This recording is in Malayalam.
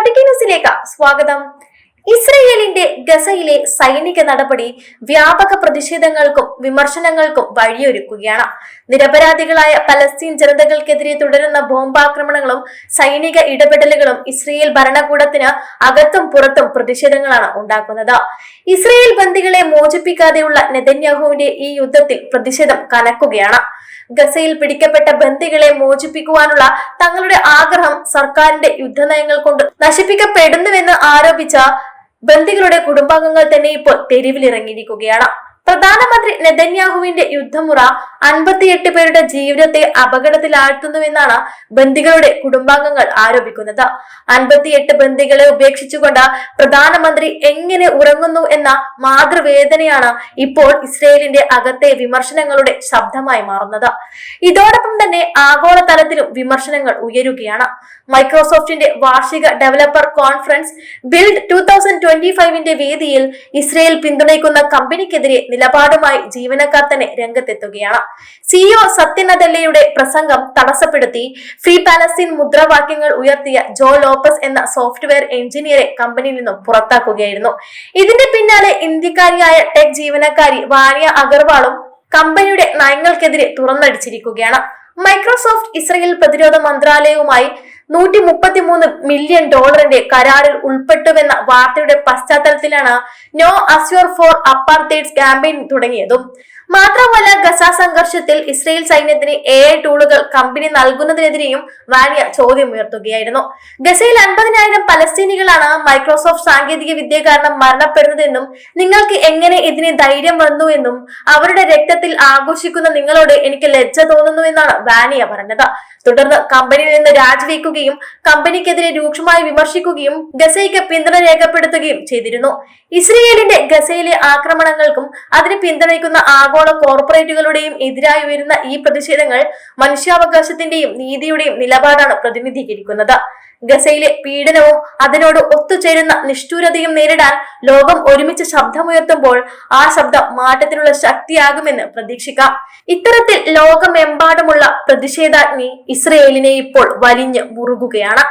സ്പോട്ടിക് ന്യൂസിലേക്ക് സ്വാഗതം. ഇസ്രയേലിന്റെ ഗസയിലെ സൈനിക നടപടി വ്യാപക പ്രതിഷേധങ്ങൾക്കും വിമർശനങ്ങൾക്കും വഴിയൊരുക്കുകയാണ്. നിരപരാധികളായ പലസ്തീൻ ജനതകൾക്കെതിരെ തുടരുന്ന ബോംബാക്രമണങ്ങളും സൈനിക ഇടപെടലുകളും ഇസ്രയേൽ ഭരണകൂടത്തിന് അകത്തും പുറത്തും പ്രതിഷേധങ്ങളാണ് ഉണ്ടാക്കുന്നത്. ഇസ്രയേൽ ബന്ദികളെ മോചിപ്പിക്കാതെയുള്ള നെതന്യാഹുവിന്റെ ഈ യുദ്ധത്തിൽ പ്രതിഷേധം കനക്കുകയാണ്. ഗസയിൽ പിടിക്കപ്പെട്ട ബന്ദികളെ മോചിപ്പിക്കുവാനുള്ള തങ്ങളുടെ ആഗ്രഹം സർക്കാരിന്റെ യുദ്ധനയങ്ങൾ കൊണ്ട് നശിപ്പിക്കപ്പെടുന്നുവെന്ന് ആരോപിച്ച ബന്ദികളുടെ കുടുംബാംഗങ്ങൾ തന്നെ ഇപ്പോൾ തെരുവിലിറങ്ങിയിരിക്കുകയാണ്. പ്രധാനമന്ത്രി നെതന്യാഹുവിന്റെ യുദ്ധമുറ അൻപത്തിയെട്ട് പേരുടെ ജീവിതത്തെ അപകടത്തിലാഴ്ത്തുന്നുവെന്നാണ് ബന്ദികളുടെ കുടുംബാംഗങ്ങൾ ആരോപിക്കുന്നത്. അൻപത്തിയെട്ട് ബന്ദികളെ ഉപേക്ഷിച്ചുകൊണ്ട് പ്രധാനമന്ത്രി എങ്ങനെ ഉറങ്ങുന്നു എന്ന മാതൃവേദനയാണ് ഇപ്പോൾ ഇസ്രയേലിന്റെ അകത്തെ വിമർശനങ്ങളുടെ ശബ്ദമായി മാറുന്നത്. ഇതോടൊപ്പം തന്നെ ആഗോളതലത്തിലും വിമർശനങ്ങൾ ഉയരുകയാണ്. മൈക്രോസോഫ്റ്റിന്റെ വാർഷിക developer conference build two thousand twenty ഫൈവിന്റെ വേദിയിൽ ഇസ്രയേൽ പിന്തുണയ്ക്കുന്ന കമ്പനിക്കെതിരെ നിലപാടുമായി ജീവനക്കാർ തന്നെ രംഗത്തെത്തുകയാണ്. സിഇഒ സത്യനദല്ലയുടെ പ്രസംഗം തടസ്സപ്പെടുത്തി. ഫ്രീ പാലസ്തീൻ മുദ്രാവാക്യങ്ങൾ ഉയർത്തിയ ജോ ലോപ്പസ് എന്ന സോഫ്റ്റ്വെയർ എഞ്ചിനീയറെ കമ്പനിയിൽ നിന്നും പുറത്താക്കുകയായിരുന്നു. ഇതിന്റെ പിന്നാലെ ഇന്ത്യക്കാരിയായ ടെക് ജീവനക്കാരി വാനിയ അഗർവാളും കമ്പനിയുടെ നയങ്ങൾക്കെതിരെ തുറന്നടിച്ചിരിക്കുകയാണ്. മൈക്രോസോഫ്റ്റ് ഇസ്രയേൽ പ്രതിരോധ മന്ത്രാലയവുമായി നൂറ്റി മുപ്പത്തിമൂന്ന് മില്യൺ ഡോളറിന്റെ കരാറിൽ ഉൾപ്പെട്ടുവെന്ന വാർത്തയുടെ പശ്ചാത്തലത്തിലാണ് no Azure for apartheids campaign തുടങ്ങിയതും. മാത്രമല്ല ഗസ സംഘർഷത്തിൽ ഇസ്രയേൽ സൈന്യത്തിന് എ ടൂളുകൾ കമ്പനി നൽകുന്നതിനെതിരെയും വാനിയ ചോദ്യമുയർത്തുകയായിരുന്നു ഗസയിൽ അൻപതിനായിരം പലസ്തീനികളാണ് മൈക്രോസോഫ്റ്റ് സാങ്കേതിക വിദ്യ കാരണം മരണപ്പെടുന്നതെന്നും നിങ്ങൾക്ക് എങ്ങനെ ഇതിന് ധൈര്യം വന്നു എന്നും അവരുടെ രക്തത്തിൽ ആഘോഷിക്കുന്ന നിങ്ങളോട് എനിക്ക് ലജ്ജ തോന്നുന്നു എന്നാണ് വാനിയ പറഞ്ഞത്. തുടർന്ന് കമ്പനിയിൽ നിന്ന് രാജിവെക്കുകയും കമ്പനിക്കെതിരെ രൂക്ഷമായി വിമർശിക്കുകയും ഗസയ്ക്ക് പിന്തുണ രേഖപ്പെടുത്തുകയും ചെയ്തിരുന്നു. ഇസ്രയേലിന്റെ ഗസയിലെ ആക്രമണങ്ങൾക്കും അതിന് പിന്തുണയ്ക്കുന്ന ആഗോള കോർപ്പറേറ്റുകളുടെയും എതിരായി ഉയരുന്ന ഈ പ്രതിഷേധങ്ങൾ മനുഷ്യാവകാശത്തിന്റെയും നീതിയുടെയും നിലപാടാണ് പ്രതിനിധീകരിക്കുന്നത്. ഗസയിലെ പീഡനവും അതിനോട് ഒത്തുചേരുന്ന നിഷ്ഠൂരതയും നേരിടാൻ ലോകം ഒരുമിച്ച് ശബ്ദമുയർത്തുമ്പോൾ ആ ശബ്ദം മാറ്റത്തിനുള്ള ശക്തിയാകുമെന്ന് പ്രതീക്ഷിക്കാം. ഇത്തരത്തിൽ ലോകമെമ്പാടുമുള്ള പ്രതിഷേധാഗ്നി ഇസ്രയേലിനെ ഇപ്പോൾ വലിഞ്ഞ് മുറുകുകയാണ്.